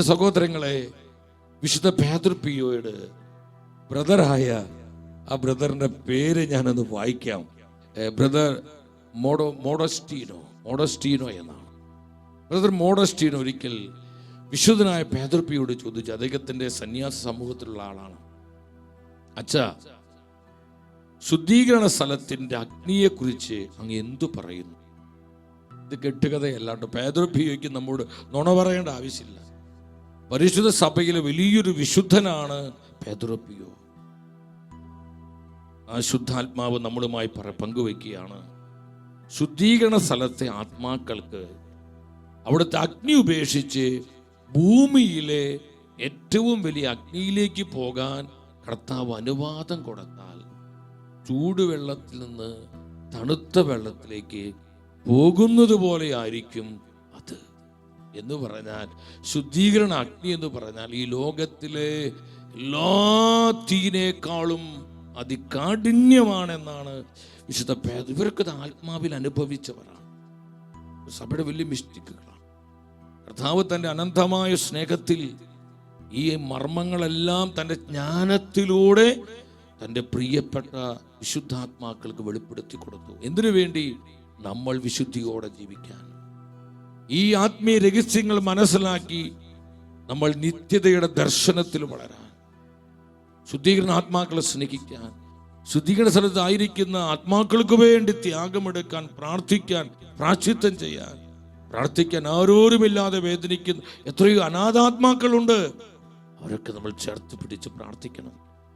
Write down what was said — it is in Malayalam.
എന്റെ സഹോദരങ്ങളെ വിശുദ്ധ പേതൃപ്പിയോട് ബ്രദറായ ആ ബ്രദറിന്റെ പേര് ഞാനൊന്ന് വായിക്കാം. ബ്രദർ മോഡോ മോഡസ്റ്റീനോ മോഡസ്റ്റീനോ എന്നാണ്. ബ്രദർ മോഡസ്റ്റീനോ ഒരിക്കൽ വിശുദ്ധനായ പേതൃപ്പിയോട് ചോദിച്ചു. അദ്ദേഹത്തിന്റെ സന്യാസ സമൂഹത്തിലുള്ള ആളാണ്. അച്ഛാ ശുദ്ധീകരണ സ്ഥലത്തിന്റെ അഗ്നിയെക്കുറിച്ച് അങ്ങ് എന്തു പറയുന്നു? ഇത് കെട്ടുകഥയല്ലാണ്ട് പേതൃപ്പിയോയ്ക്ക് നമ്മോട് നുണ പറയേണ്ട ആവശ്യമില്ല. പരിശുദ്ധ സഭയിലെ വലിയൊരു വിശുദ്ധനാണ് പേതൃപ്പിയോ ആ ശുദ്ധാത്മാവ് നമ്മളുമായി പറ പങ്കുവെക്കുകയാണ് ശുദ്ധീകരണ സ്ഥലത്തെ ആത്മാക്കൾക്ക് അവിടുത്തെ അഗ്നി ഉപേക്ഷിച്ച് ഭൂമിയിലെ ഏറ്റവും വലിയ അഗ്നിയിലേക്ക് പോകാൻ കർത്താവ് അനുവാദം കൊടുത്താൽ ചൂടുവെള്ളത്തിൽ നിന്ന് തണുത്ത വെള്ളത്തിലേക്ക് പോകുന്നത് പോലെ ആയിരിക്കും അത് എന്ന് പറഞ്ഞാൽ ശുദ്ധീകരണ അഗ്നി എന്ന് പറഞ്ഞാൽ ഈ ലോകത്തിലെ എല്ലാ തീനേക്കാളും അതികാഠിന്യമാണെന്നാണ് വിശുദ്ധ പേദ ഇവരൊക്കെ ആത്മാവിൽ അനുഭവിച്ചവരാണ്. സഭയുടെ വലിയ മിസ്റ്റിക്കുകളാണ്. കർത്താവ് തന്റെ അനന്തമായ സ്നേഹത്തിൽ ഈ മർമ്മങ്ങളെല്ലാം തന്റെ ജ്ഞാനത്തിലൂടെ തന്റെ പ്രിയപ്പെട്ട വിശുദ്ധാത്മാക്കൾക്ക് വെളിപ്പെടുത്തി കൊടുത്തു. എന്തിനു വേണ്ടി? നമ്മൾ വിശുദ്ധിയോടെ ജീവിക്കാൻ. ഈ ആത്മീയ രഹസ്യങ്ങൾ മനസ്സിലാക്കി നമ്മൾ നിത്യതയുടെ ദർശനത്തിൽ വളരാൻ ശുദ്ധീകരണ ആത്മാക്കളെ സ്നേഹിക്കാൻ ശുദ്ധീകരണ സ്ഥലത്തായിരിക്കുന്ന ആത്മാക്കൾക്ക് വേണ്ടി ത്യാഗമെടുക്കാൻ പ്രാർത്ഥിക്കാൻ പ്രാശ്ചിത്വം ചെയ്യാൻ പ്രാർത്ഥിക്കാൻ ആരോരുമില്ലാതെ വേദനിക്കുന്ന എത്രയോ അനാഥാത്മാക്കളുണ്ട്. അവരൊക്കെ നമ്മൾ ചേർത്ത് പിടിച്ച് പ്രാർത്ഥിക്കണം.